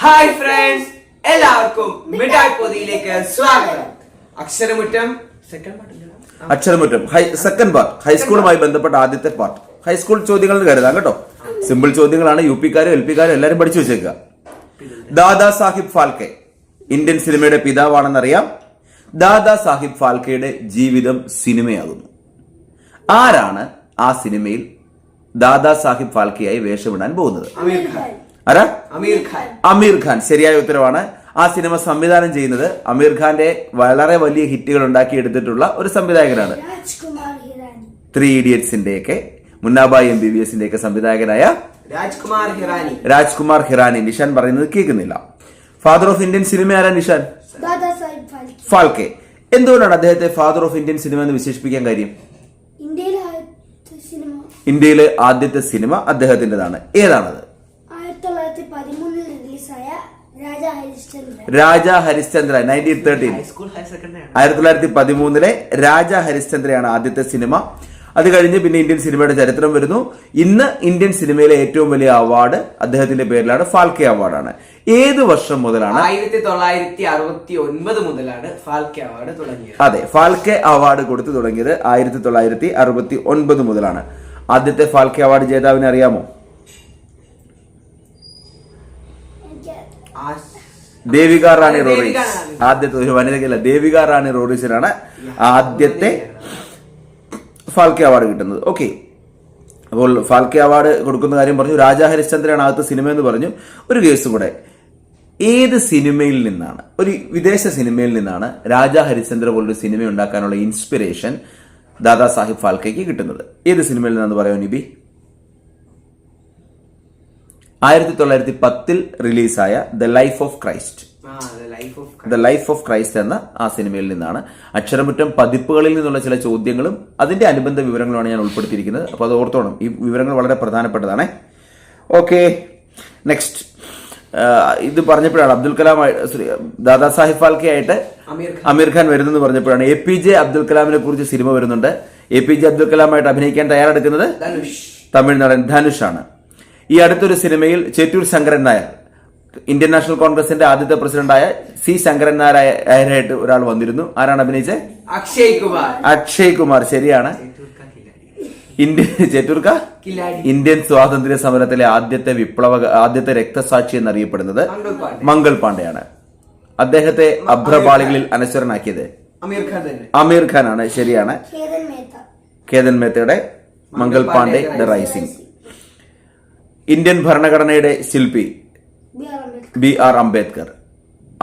Hi friends എല്ലാവർക്കും മിഠായി പൊതിയിലേക്ക് സ്വാഗതം. അക്ഷരമുറ്റം second part അക്ഷരമുറ്റം high second part ഹൈസ്കൂളുമായി ബന്ധപ്പെട്ട ആദ്യത്തെ പാർട്ട് ഹൈസ്കൂൾ ചോദ്യങ്ങൾ കരുതാം കേട്ടോ. സിമ്പിൾ ചോദ്യങ്ങളാണ് യു പിക്കാരും എൽ പിക്കാരും എല്ലാവരും പഠിച്ചു വെച്ചേക്കുക. ദാദാ സാഹിബ് ഫാൽക്കെ ഇന്ത്യൻ സിനിമയുടെ പിതാവാണെന്നറിയാം. ദാദാ സാഹിബ് ഫാൽക്കെയുടെ ജീവിതം സിനിമയാകുന്നു. ആരാണ് ആ സിനിമയിൽ ദാദാ സാഹിബ് ഫാൽക്കെയായി വേഷമിടാൻ പോകുന്നത്? ആരാ? അമീർ ഖാൻ. അമീർ ഖാൻ. ശരിയായ ഉത്തരവാണ്. ആ സിനിമ സംവിധാനം ചെയ്യുന്നത് അമീർ ഖാന്റെ വളരെ വലിയ ഹിറ്റുകൾ ഉണ്ടാക്കിയെടുത്തിട്ടുള്ള ഒരു സംവിധായകനാണ്. ത്രീ ഇഡിയറ്റ്സിന്റെ ഒക്കെ മുന്നാബായി എം ബി ബി എസിന്റെ ഒക്കെ സംവിധായകനായ രാജ്കുമാർ ഹിറാനി. രാജ്കുമാർ ഹിറാനി. നിഷാൻ പറയുന്നത് കേൾക്കുന്നില്ല. ഫാദർ ഓഫ് ഇന്ത്യൻ സിനിമ ആരാ നിഷാൻ? ഫാൽക്കെ. ഫാൽക്കെ. എന്തുകൊണ്ടാണ് അദ്ദേഹത്തെ ഫാദർ ഓഫ് ഇന്ത്യൻ സിനിമ എന്ന് വിശേഷിപ്പിക്കാൻ കാര്യം? ഇന്ത്യയിലെ ആദ്യത്തെ സിനിമ. ഇന്ത്യയിലെ ആദ്യത്തെ സിനിമ അദ്ദേഹത്തിന്റെതാണ്. ഏതാണത് ആയിരത്തി തൊള്ളായിരത്തി പതിമൂന്നിൽ റിലീസായ രാജ ഹരിശ്ചന്ദ്ര രാജ ഹരിശ്ചന്ദ്ര നയന്റീൻ തേർട്ടീൻ ആയിരത്തി തൊള്ളായിരത്തി പതിമൂന്നിലെ രാജ ഹരിശ്ചന്ദ്രയാണ് ആദ്യത്തെ സിനിമ. അത് കഴിഞ്ഞ് പിന്നെ ഇന്ത്യൻ സിനിമയുടെ ചരിത്രം വരുന്നു. ഇന്ന് ഇന്ത്യൻ സിനിമയിലെ ഏറ്റവും വലിയ അവാർഡ് അദ്ദേഹത്തിന്റെ പേരിലാണ് ഫാൽക്കെ അവാർഡാണ്. ഏത് വർഷം മുതലാണ് ആയിരത്തി തൊള്ളായിരത്തി അറുപത്തി ഒൻപത് മുതലാണ് ഫാൽക്കെ അവാർഡ് തുടങ്ങിയത്. അതെ ഫാൽക്കെ അവാർഡ് കൊടുത്തു തുടങ്ങിയത് ആയിരത്തി തൊള്ളായിരത്തി അറുപത്തി ഒൻപത് മുതലാണ്. ആദ്യത്തെ ഫാൽക്കെ അവാർഡ് ജേതാവിനെ അറിയാമോ എനിക്ക് ആ- ദേവിക റാണി റോറീസ്. ആദ്യത്തെ ഒരു വനിതയ്ക്കല്ല ദേവിക റാണി റോറീസിനാണ് ആദ്യത്തെ ഫാൽക്കെ അവാർഡ് കിട്ടുന്നത്. ഓക്കെ. അപ്പോൾ ഫാൽക്കെ അവാർഡ് കൊടുക്കുന്ന കാര്യം പറഞ്ഞു. രാജാ ഹരിശ്ചന്ദ്രനാണ് ആദ്യത്തെ സിനിമ എന്ന് പറഞ്ഞു. ഒരു കേസും കൂടെ. ഏത് സിനിമയിൽ നിന്നാണ് ഒരു വിദേശ സിനിമയിൽ നിന്നാണ് രാജാ ഹരിശ്ചന്ദ്ര പോലൊരു സിനിമ ഉണ്ടാക്കാനുള്ള ഇൻസ്പിറേഷൻ ദാദാ സാഹിബ് ഫാൽക്കയ്ക്ക് കിട്ടുന്നത്? ഏത് സിനിമയിൽ നിന്നാന്ന് പറയാമോ നിബി? ആയിരത്തി തൊള്ളായിരത്തി പത്തിൽ റിലീസായ the life of Christ. The life of Christ എന്ന ആ സിനിമയിൽ നിന്നാണ്. അക്ഷരമുറ്റം പതിപ്പുകളിൽ നിന്നുള്ള ചില ചോദ്യങ്ങളും അതിന്റെ അനുബന്ധ വിവരങ്ങളുമാണ് ഞാൻ ഉൾപ്പെടുത്തിയിരിക്കുന്നത്. അപ്പോൾ അത് ഓർത്തോണം. ഈ വിവരങ്ങൾ വളരെ പ്രധാനപ്പെട്ടതാണ്. Okay next. ഇത് പറഞ്ഞപ്പോഴാണ് അബ്ദുൽ കലാം ദാദാ സാഹിബ് ഫാൽക്കെ ആയിട്ട് അമീർ ഖാൻ. വരുന്നെന്ന് പറഞ്ഞപ്പോഴാണ് എ പി ജെ അബ്ദുൽ കലാമിനെ കുറിച്ച് സിനിമ വരുന്നുണ്ട്. എ പി ജെ അബ്ദുൽ കലാമായിട്ട് അഭിനയിക്കാൻ തയ്യാറെടുക്കുന്നത് തമിഴ്നാടൻ ധനുഷ് ആണ്. ഈ അടുത്തൊരു സിനിമയിൽ ചേറ്റൂർ ശങ്കരൻ നായർ ഇന്ത്യൻ നാഷണൽ കോൺഗ്രസിന്റെ ആദ്യത്തെ പ്രസിഡന്റായ സി ശങ്കരൻ നായരായിട്ട് ഒരാൾ വന്നിരുന്നു. ആരാണ് അഭിനയിച്ചത്? അക്ഷയ് കുമാർ. അക്ഷയ് കുമാർ. ശരിയാണ്. ഇന്ത്യൻ ചേറ്റൂർക്ക? കില്ലാടി. ഇന്ത്യൻ സ്വാതന്ത്ര്യ സമരത്തിലെ ആദ്യത്തെ വിപ്ലവ ആദ്യത്തെ രക്തസാക്ഷി എന്നറിയപ്പെടുന്നത് മംഗൾ മംഗൾ പാണ്ഡെയാണ്. അദ്ദേഹത്തെ അഭ്രപാളികളിൽ അനശ്വരനാക്കിയത്. അമീർ ഖാൻ ആണ് അമീർ ഖാനാണ്. ശരിയാണ്. Ketan മേത്തയുടെ Mangal Pandey the rising. Indian ഭരണഘടനയുടെ ശില്പി ബി ആർ അംബേദ്കർ.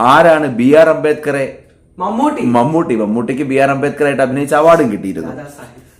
ആരാണ് ബി ആർ അംബേദ്കറെ? മമ്മൂട്ടി. മമ്മൂട്ടി. മമ്മൂട്ടിക്ക് ബി ആർ അംബേദ്കറായിട്ട് അഭിനയിച്ച അവാർഡും കിട്ടിയിരുന്നു.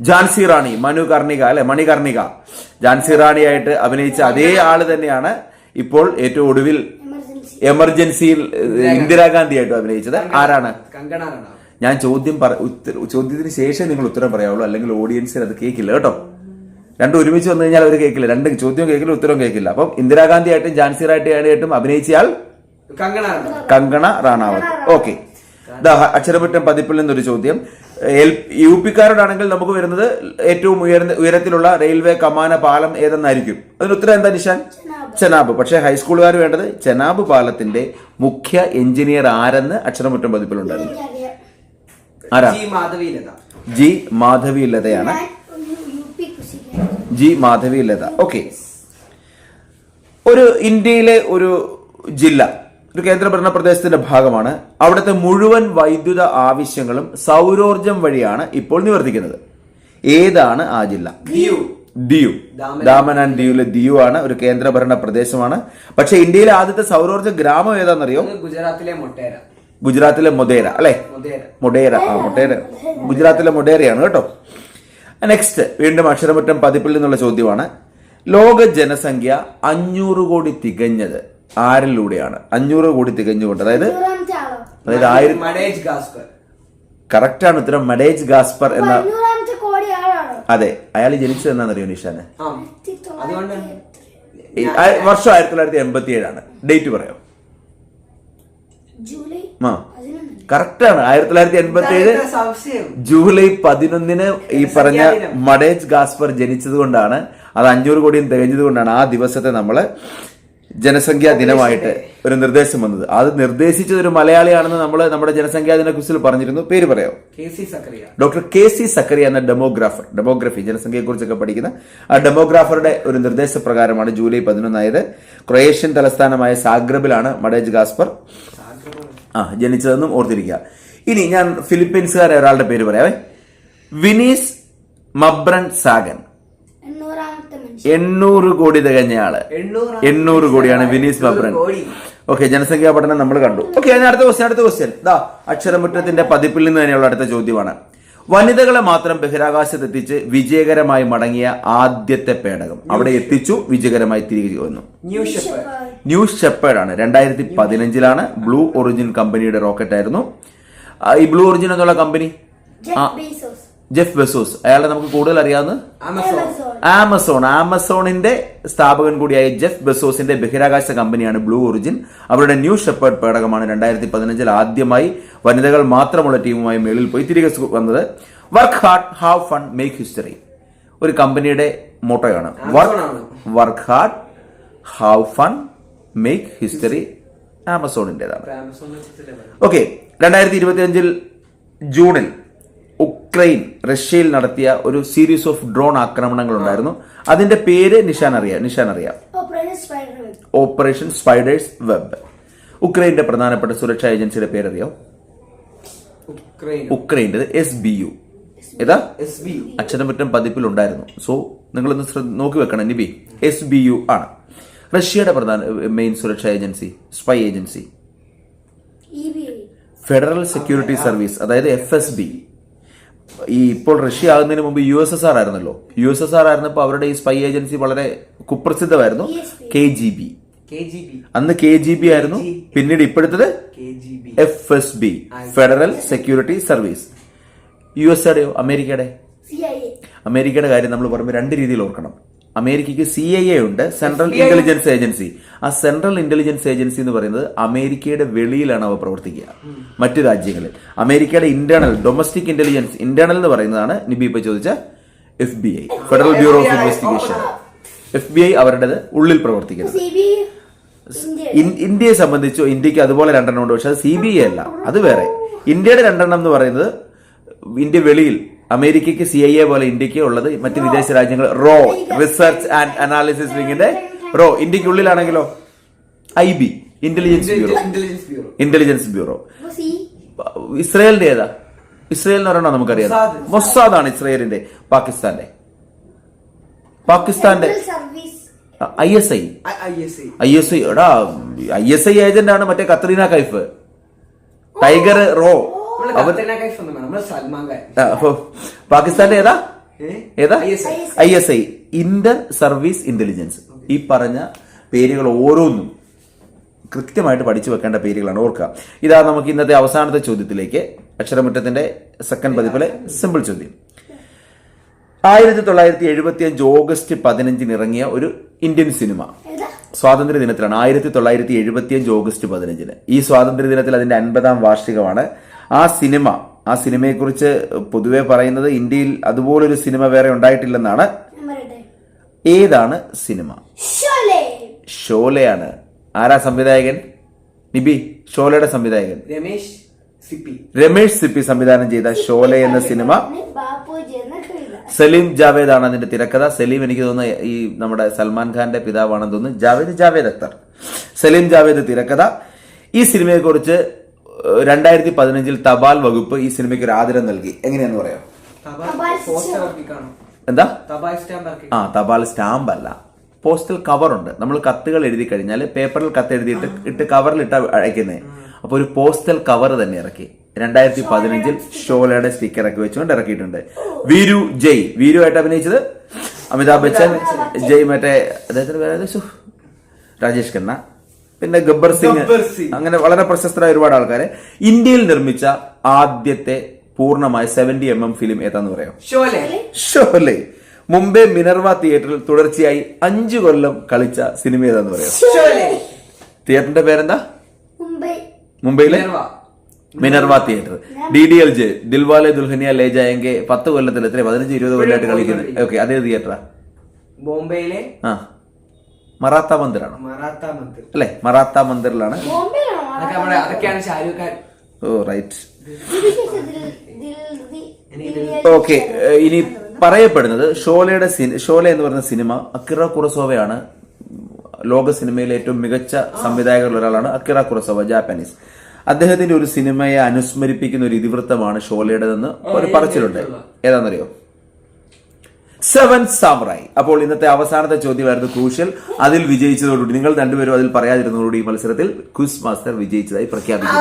ജാൻസി റാണി മനു കർണിക അല്ലെ? മണികർണിക ജാൻസി റാണിയായിട്ട് അഭിനയിച്ച അതേ ആൾ തന്നെയാണ് ഇപ്പോൾ ഏറ്റവും ഒടുവിൽ എമർജൻസി. എമർജൻസിയിൽ ഇന്ദിരാഗാന്ധി. ആയിട്ട് അഭിനയിച്ചത്. ആരാണ്? ഞാൻ ചോദ്യം ചോദ്യത്തിന് ശേഷം നിങ്ങൾ ഉത്തരം പറയാവുള്ളൂ. അല്ലെങ്കിൽ ഓഡിയൻസിന് അത് കേൾക്കില്ല കേട്ടോ. രണ്ടും ഒരുമിച്ച് വന്നു കഴിഞ്ഞാൽ അവർ കേൾക്കില്ല. രണ്ട് ചോദ്യവും കേൾക്കില്ല ഉത്തരവും കേൾക്കില്ല. അപ്പം ഇന്ദിരാഗാന്ധിയായിട്ടും ജാൻസി റായിട്ടായിട്ടും അഭിനയിച്ചയാൾ കങ്കണ റാണാവത്ത് ഓക്കെ. അക്ഷരമുറ്റം പതിപ്പിൽ നിന്നൊരു ചോദ്യം. എൽ യു പിക്കാരോടാണെങ്കിൽ നമുക്ക് വരുന്നത് ഏറ്റവും ഉയർന്ന ഉയരത്തിലുള്ള റെയിൽവേ കമാന പാലം ഏതെന്നായിരിക്കും? അതിന് ഉത്തരം എന്താ നിഷാൻ? ചെനാബ് പക്ഷേ ഹൈസ്കൂളുകാർ വേണ്ടത് ചെനാബ് പാലത്തിന്റെ മുഖ്യ എഞ്ചിനീയർ ആരെന്ന് അക്ഷരമുറ്റം പതിപ്പിലുണ്ടായിരുന്നു? ആരാ? ജി മാധവി ലതയാണ് ഞാൻ ഒരു യു പി കുസിക്കാൻ ജി മാധവി ലത ഓക്കെ. ഒരു ഇന്ത്യയിലെ ഒരു ജില്ല ഒരു കേന്ദ്രഭരണ പ്രദേശത്തിന്റെ ഭാഗമാണ്. അവിടുത്തെ മുഴുവൻ വൈദ്യുത ആവശ്യങ്ങളും സൗരോർജം വഴിയാണ് ഇപ്പോൾ നിവർത്തിക്കുന്നത്. ഏതാണ് ആ ജില്ല? ദിയു ദാമൻ. ആൻഡ് ദിയുലെ ദിയു ആണ് ഒരു കേന്ദ്രഭരണ പ്രദേശമാണ്. പക്ഷെ ഇന്ത്യയിലെ ആദ്യത്തെ സൗരോർജ ഗ്രാമം ഏതാണെന്നറിയോ? ഗുജറാത്തിലെ മൊട്ടേര. ഗുജറാത്തിലെ മൊതേര അല്ലെ? മൊടേര. ആ മൊട്ടേര. ഗുജറാത്തിലെ മൊടേരയാണ് കേട്ടോ. നെക്സ്റ്റ് വീണ്ടും അക്ഷരമുറ്റം പതിപ്പിൽ നിന്നുള്ള ചോദ്യമാണ്. ലോക ജനസംഖ്യ അഞ്ഞൂറ് കോടി തികഞ്ഞത് ആരിലൂടെയാണ്? അഞ്ഞൂറ് കോടി തികഞ്ഞുകൊണ്ട്. അതായത് അതായത് ആയിരം മനേജ് ഗാസ്കർ. കറക്റ്റാണ് ഉത്തരം. മഡേജ് ഗാസ്പർ എന്ന അതെ. അയാൾ ജനിച്ചത് എന്നാണെന്നറിയോ നിഷാന്? വർഷം ആയിരത്തി തൊള്ളായിരത്തി എൺപത്തി ഏഴാണ് ഡേറ്റ് പറയാം? ജൂലൈ ആ. കറക്റ്റാണ്. ആയിരത്തി തൊള്ളായിരത്തി എൺപത്തി ഏഴ് ജൂലൈ പതിനൊന്നിന് ഈ പറഞ്ഞ. മഡേജ് ഗാസ്പർ ജനിച്ചത് കൊണ്ടാണ്. അത് അഞ്ഞൂറ് കോടിയും തികഞ്ഞത് കൊണ്ടാണ് ആ ദിവസത്തെ നമ്മൾ ജനസംഖ്യാ ദിനമായിട്ട് ഒരു നിർദ്ദേശം വന്നത്. അത് നിർദ്ദേശിച്ചത് ഒരു മലയാളിയാണെന്ന് നമ്മൾ നമ്മുടെ ജനസംഖ്യാ ദിന കുസിൽ പറഞ്ഞിരുന്നു. പേര് പറയാം? ഡോക്ടർ കെ സി സക്കറിയ എന്ന ഡെമോഗ്രാഫർ. ഡെമോഗ്രഫി ജനസംഖ്യയെ കുറിച്ചൊക്കെ പഠിക്കുന്ന ആ ഡെമോഗ്രാഫറുടെ ഒരു നിർദ്ദേശപ്രകാരമാണ് ജൂലൈ പതിനൊന്നായത്. ക്രൊയേഷ്യൻ തലസ്ഥാനമായ സാഗ്രബിലാണ് മഡേജ് ഗാസ്പർ. ആ ജനിച്ചതെന്നും ഓർത്തിരിക്കുക. ഇനി ഞാൻ ഫിലിപ്പീൻസുകാരെ ഒരാളുടെ പേര് പറയാവേ. വിനീസ് മബ്രൻ സാഗൻ. എണ്ണൂറ് കോടി തികഞ്ഞയാൾ എണ്ണൂറ് എണ്ണൂറ് കോടിയാണ് വിനീസ് മബ്രൻ. കോടി. ഓക്കെ ജനസംഖ്യാ പഠനം നമ്മൾ കണ്ടു. ഓക്കെ അടുത്ത ക്വസ്റ്റ്യൻ അടുത്ത ക്വസ്റ്റ്യൻ ദാ അക്ഷരമുറ്റത്തിന്റെ പതിപ്പിൽ നിന്ന് തന്നെയുള്ള അടുത്ത ചോദ്യമാണ്. വനിതകളെ മാത്രം ബഹിരാകാശത്തെത്തിച്ച് വിജയകരമായി മടങ്ങിയ ആദ്യത്തെ പേടകം. അവിടെ എത്തിച്ചു വിജയകരമായി തിരികെ വന്നു ന്യൂ ഷെപ്പേഡ് ആണ്. രണ്ടായിരത്തി പതിനഞ്ചിലാണ് ബ്ലൂ ഒറിജിൻ കമ്പനിയുടെ റോക്കറ്റ് ആയിരുന്നു ഈ ബ്ലൂ ഒറിജിൻ എന്നുള്ള കമ്പനി? ആ. ജെഫ് ബീസോസ് അയാളെ നമുക്ക് കൂടുതൽ അറിയാവുന്ന ആമസോൺ ആമസോണിന്റെ സ്ഥാപകൻ കൂടിയായ ജെഫ് ബെസോസിന്റെ ബഹിരാകാശ കമ്പനിയാണ് ബ്ലൂ ഒറിജിൻ അവരുടെ ന്യൂ ഷെപ്പേർഡ് പേടകമാണ് രണ്ടായിരത്തി പതിനഞ്ചിൽ ആദ്യമായി വനിതകൾ മാത്രമുള്ള ടീമുമായി മേളിൽ പോയി തിരികെ വന്നത്. Work hard have fun make history ഒരു കമ്പനിയുടെ മോട്ടോയാണ്. Work. Work hard have fun make history ആമസോണിന്റേതാണ് okay രണ്ടായിരത്തി ഇരുപത്തി അഞ്ചിൽ ജൂണിൽ ഉക്രൈൻ റഷ്യയിൽ നടത്തിയ ഒരു സീരീസ് ഓഫ് ഡ്രോൺ ആക്രമണങ്ങൾ ഉണ്ടായിരുന്നു അതിന്റെ പേര് നിഷാൻ അറിയാം നിഷാൻ അറിയാം? ഓപ്പറേഷൻ സ്പൈഡേഴ്സ് വെബ് ഉക്രൈന്റെ പ്രധാനപ്പെട്ട സുരക്ഷാ ഏജൻസിയുടെ പേരറിയോ? ഉക്രൈൻ. ഉക്രൈന്റെ എസ് ബി യു ഏതാ? എസ് ബി അക്ഷരമറ്റം പതിപ്പിലുണ്ടായിരുന്നു. സോ നിങ്ങളൊന്ന് ഒന്ന് നോക്കി വെക്കണം നിബി. എസ് ബി യു ആണ്. റഷ്യയുടെ പ്രധാന മെയിൻ സുരക്ഷാ agency spy agency. Federal security service അതായത് എഫ് എസ് ബി ഈ ഇപ്പോൾ റഷ്യ ആകുന്നതിന് മുമ്പ് യു എസ് എസ് ആർ ആയിരുന്നല്ലോ. യു എസ് എസ് ആർ ആയിരുന്നപ്പോൾ അവരുടെ ഈ സ്പൈ ഏജൻസി വളരെ കുപ്രസിദ്ധമായിരുന്നു. K G B. K G B. അന്ന് കെ ജി ബി ആയിരുന്നു. പിന്നീട് ഇപ്പോഴത്തത് F S B federal security service U S എയുടെയോ അമേരിക്കയുടെ? അമേരിക്കയുടെ കാര്യം നമ്മൾ പറയുമ്പോൾ രണ്ട് രീതിയിൽ ഓർക്കണം. അമേരിക്കയ്ക്ക് സി ഐ എ ഉണ്ട് സെൻട്രൽ ഇന്റലിജൻസ് ഏജൻസി ആ സെൻട്രൽ ഇന്റലിജൻസ് ഏജൻസി എന്ന് പറയുന്നത് അമേരിക്കയുടെ വെളിയിലാണ് അവ പ്രവർത്തിക്കുക മറ്റു രാജ്യങ്ങളിൽ. അമേരിക്കയുടെ ഇന്റേണൽ ഡൊമസ്റ്റിക് ഇന്റലിജൻസ് ഇന്റേണൽ എന്ന് പറയുന്നതാണ് നിബി ഇപ്പൊ ചോദിച്ച F B I federal bureau of investigation F B I അവരുടേത് ഉള്ളിൽ പ്രവർത്തിക്കുന്നത്. ഇന്ത്യയെ സംബന്ധിച്ചോ ഇന്ത്യയ്ക്ക് അതുപോലെ രണ്ടെണ്ണം ഉണ്ട് പക്ഷെ അത് സി ബി ഐ അല്ല അത് വേറെ. ഇന്ത്യയുടെ രണ്ടെണ്ണം എന്ന് പറയുന്നത് ഇന്ത്യ വെളിയിൽ അമേരിക്കയ്ക്ക് സി ഐ എ പോലെ ഇന്ത്യയ്ക്ക് ഉള്ളത് മറ്റ് വിദേശ രാജ്യങ്ങൾ. റോ റിസർച്ച് ആൻഡ് അനാലിസിസ് വിങ്ങിന്റെ റോ ഇന്ത്യയ്ക്ക് ഉള്ളിലാണെങ്കിലോ I B intelligence bureau intelligence bureau ഇസ്രയേലിന്റെ ഏതാ? ഇസ്രയേൽ എന്ന് പറയണോ നമുക്കറിയാം. മൊസാദ്. മൊസാദാണ് ഇസ്രയേലിന്റെ പാകിസ്ഥാന്റെ. പാകിസ്ഥാന്റെ service I S I I S I I S I എടാ ഐ എസ് ഐ ഏജന്റ് ആണ് മറ്റേ കത്രീന കൈഫ്. ടൈഗർ റോ പാകിസ്ഥാന്റെ ഏതാ? ഏതാ. I S I. Inter service intelligence ഈ പറഞ്ഞ പേരുകൾ ഓരോന്നും കൃത്യമായിട്ട് പഠിച്ചു വെക്കേണ്ട പേരുകളാണ് ഓർക്കുക. ഇതാ നമുക്ക് ഇന്നത്തെ അവസാനത്തെ ചോദ്യത്തിലേക്ക് അക്ഷരമുറ്റത്തിന്റെ സെക്കൻഡ് പതിപ്പിലെ സിമ്പിൾ ചോദ്യം. ആയിരത്തി തൊള്ളായിരത്തി എഴുപത്തി അഞ്ച് ഓഗസ്റ്റ് പതിനഞ്ചിന് ഇറങ്ങിയ ഒരു ഇന്ത്യൻ സിനിമ. സ്വാതന്ത്ര്യ ദിനത്തിലാണ്. ആയിരത്തി തൊള്ളായിരത്തി എഴുപത്തി അഞ്ച് ഓഗസ്റ്റ് പതിനഞ്ചിന്. ഈ സ്വാതന്ത്ര്യ ദിനത്തിൽ അതിന്റെ അൻപതാം വാർഷികമാണ്. ആ സിനിമ ആ സിനിമയെക്കുറിച്ച് പൊതുവെ പറയുന്നത് ഇന്ത്യയിൽ അതുപോലൊരു സിനിമ വേറെ ഉണ്ടായിട്ടില്ലെന്നാണ്. ഏതാണ് സിനിമ? ഷോലെ. ഷോലയാണ്. ആരാ സംവിധായകൻ? നിബി ഷോലയുടെ സംവിധായകൻ. രമേശ് സിപ്പി. രമേഷ് സിപ്പി സംവിധാനം ചെയ്ത ഷോലെ എന്ന സിനിമ സലീം ജാവേദ് ആണ് അതിന്റെ തിരക്കഥ. സലീം എനിക്ക് തോന്നുന്നു ഈ നമ്മുടെ സൽമാൻ ഖാന്റെ പിതാവാണെന്ന് തോന്നുന്നു. ജാവേദ് ജാവേദ് അക്തർ. സലീം ജാവേദ് തിരക്കഥ. ഈ സിനിമയെക്കുറിച്ച് രണ്ടായിരത്തി പതിനഞ്ചിൽ തപാൽ വകുപ്പ് ഈ സിനിമയ്ക്ക് ഒരു ആദരം നൽകി. എങ്ങനെയാന്ന് പറയാം എന്താ? തപാൽ സ്റ്റാമ്പ് ആ തപാൽ സ്റ്റാമ്പ് അല്ല പോസ്റ്റൽ കവറുണ്ട്. നമ്മൾ കത്തുകൾ എഴുതി കഴിഞ്ഞാൽ പേപ്പറിൽ കത്ത് എഴുതിയിട്ട് ഇട്ട് കവറിൽ ഇട്ട അയക്കുന്നേ അപ്പൊ ഒരു പോസ്റ്റൽ കവർ തന്നെ ഇറക്കി. രണ്ടായിരത്തി പതിനഞ്ചിൽ ഷോലയുടെ സ്റ്റിക്കർ ഒക്കെ വെച്ചുകൊണ്ട് ഇറക്കിയിട്ടുണ്ട്. വീരു ജയ്. വീരു ആയിട്ട് അഭിനയിച്ചത്? അമിതാഭ് ബച്ചൻ ജയ് മറ്റേ അദ്ദേഹത്തിന്റെ പേര് രാജേഷ് ഖന്ന. പിന്നെ ഗബ്ബർ സിംഗ് അങ്ങനെ വളരെ പ്രശസ്തരായ ഒരുപാട് ആൾക്കാരെ. ഇന്ത്യയിൽ നിർമ്മിച്ച ആദ്യത്തെ പൂർണമായ സെവന്റി എം എം ഫിലിം ഏതാന്ന് പറയാം ഷോലെ. ഷോലെ. മുംബൈ മിനർവ തിയേറ്ററിൽ തുടർച്ചയായി അഞ്ചു കൊല്ലം കളിച്ച സിനിമ ഏതാന്ന് പറയാം ഷോലെ. തിയേറ്ററിന്റെ പേരെന്താ? മുംബൈ. മുംബൈയിലെ? Minerva. Minerva theatre. D D L J Dilwale Dulhania Le ജായെങ്കിൽ പത്ത് കൊല്ലത്തിൽ എത്ര പതിനഞ്ച് ഇരുപത് കൊല്ലമായിട്ട് കളിക്കുന്നത് ഓക്കെ അതേ തിയേറ്ററാ ബോംബെയിലെ? ആ. മറാത്ത മന്ദിറാണ് അല്ലെ? മറാത്ത മന്ദിറിലാണ്. Oh right. ഓക്കെ ഇനി പറയപ്പെടുന്നത് ഷോലയുടെ ഷോല എന്ന് പറയുന്ന സിനിമ അക്കിറ കുറസോവയാണ്. ലോക സിനിമയിലെ ഏറ്റവും മികച്ച സംവിധായകരിൽ ഒരാളാണ് അക്കിറ കുറസോവ ജാപ്പാനീസ്. അദ്ദേഹത്തിന്റെ ഒരു സിനിമയെ അനുസ്മരിപ്പിക്കുന്ന ഒരു ഇതിവൃത്തമാണ് ഷോലയുടേതെന്ന് ഒരു പറച്ചിലുണ്ട്. ഏതാണെന്നറിയോ? സെവൻ സാമറായി അപ്പോൾ ഇന്നത്തെ അവസാനത്തെ ചോദ്യമായിരുന്നു ക്രൂഷ്യൽ. അതിൽ വിജയിച്ചതോടുകൂടി നിങ്ങൾ രണ്ടുപേരും അതിൽ പറയാതിരുന്നതോടുകൂടി ഈ മത്സരത്തിൽ ക്വിസ് മാസ്റ്റർ വിജയിച്ചതായി പ്രഖ്യാപിക്കുന്നു.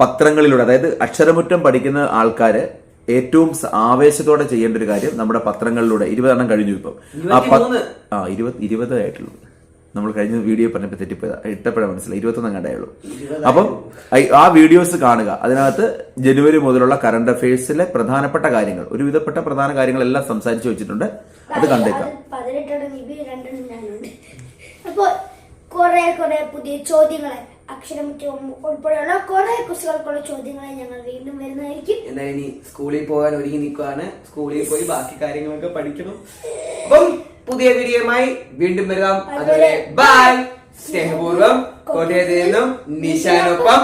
പത്രങ്ങളിലൂടെ അതായത് അക്ഷരമുറ്റം പഠിക്കുന്ന ആൾക്കാര് ഏറ്റവും ആവേശത്തോടെ ചെയ്യേണ്ട ഒരു കാര്യം നമ്മുടെ പത്രങ്ങളിലൂടെ. ഇരുപതെണ്ണം കഴിഞ്ഞു ഇപ്പം. ആ ഇരുപത് ഇരുപത് ആയിട്ടുള്ളൂ. നമ്മൾ കഴിഞ്ഞ വീഡിയോ പറഞ്ഞപ്പോൾ തെറ്റിപ്പോയതാ. ഇട്ടപ്പോഴാണ് മനസ്സിലായി. ഇരുപത്തൊന്നും കണ്ടായുള്ളൂ. അപ്പം ആ വീഡിയോസ് കാണുക. അതിനകത്ത് ജനുവരി മുതലുള്ള കറണ്ട് അഫയേഴ്സിലെ പ്രധാനപ്പെട്ട കാര്യങ്ങൾ ഒരു വിധപ്പെട്ട പ്രധാന കാര്യങ്ങളെല്ലാം സംസാരിച്ചു വെച്ചിട്ടുണ്ട്. അത് കണ്ടേക്കാം. അത് പതിനെട്ടെണ്ണം ഇവ രണ്ടെണ്ണം ഞാനുണ്ട്. അപ്പൊ കുറെ കുറെ പുതിയ ചോദ്യങ്ങളെ അക്ഷരമുറ്റം ഉൾപ്പെടെയുള്ള കുറെ കുറിച്ചുകൾക്കുള്ള ചോദ്യങ്ങളെ ഞങ്ങൾ വീണ്ടും വരുന്നതായിരിക്കും. എന്തായാലും ഇനി സ്കൂളിൽ പോകാൻ ഒരുങ്ങി നിൽക്കുകയാണ് സ്കൂളിൽ പോയി ബാക്കി കാര്യങ്ങളൊക്കെ പഠിക്കണം. അപ്പം പുതിയ വീഡിയോയുമായി വീണ്ടും വരാം. അതുവരെ ബൈ സ്നേഹപൂർവം കോട്ടയത്ത് നിന്നും നിശാനൊപ്പം